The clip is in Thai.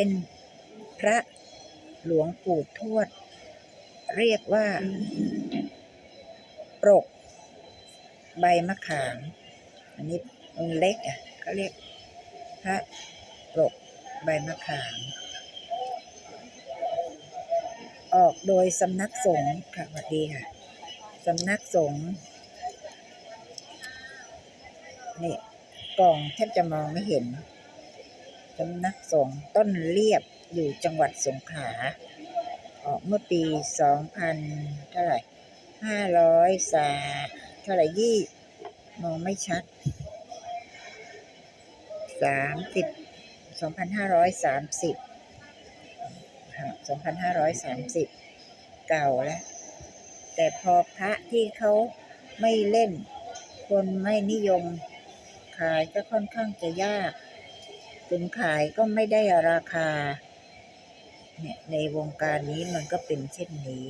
เป็นพระหลวงปู่ทวด เรียกว่าปรก ใบมะขาม อันนี้องเล็กอะเขาเรียกพระปรก ใบมะขาม ออกโดยสำนักสงฆ์ค่ะสวัสดีค่ะสำนักสงฆ์นี่กล่องแทบจะมองไม่เห็น สำนักสงฆ์ต้นเรียบอยู่จังหวัดสงขลาออกเมื่อปีสองพันเท่าไหร่ห้าร้อยสาเท่าไหร่ยี่มองไม่ชัดสามสิบสองพันห้าร้อยสามสิบสองพันห้าร้อยสามสิบเก่าแล้ว แต่พอพระที่เขาไม่เล่น คนไม่นิยมขายก็ค่อนข้างจะยาก คุณขายก็ไม่ได้ราคา เนี่ยในวงการนี้มันก็เป็นเช่นนี้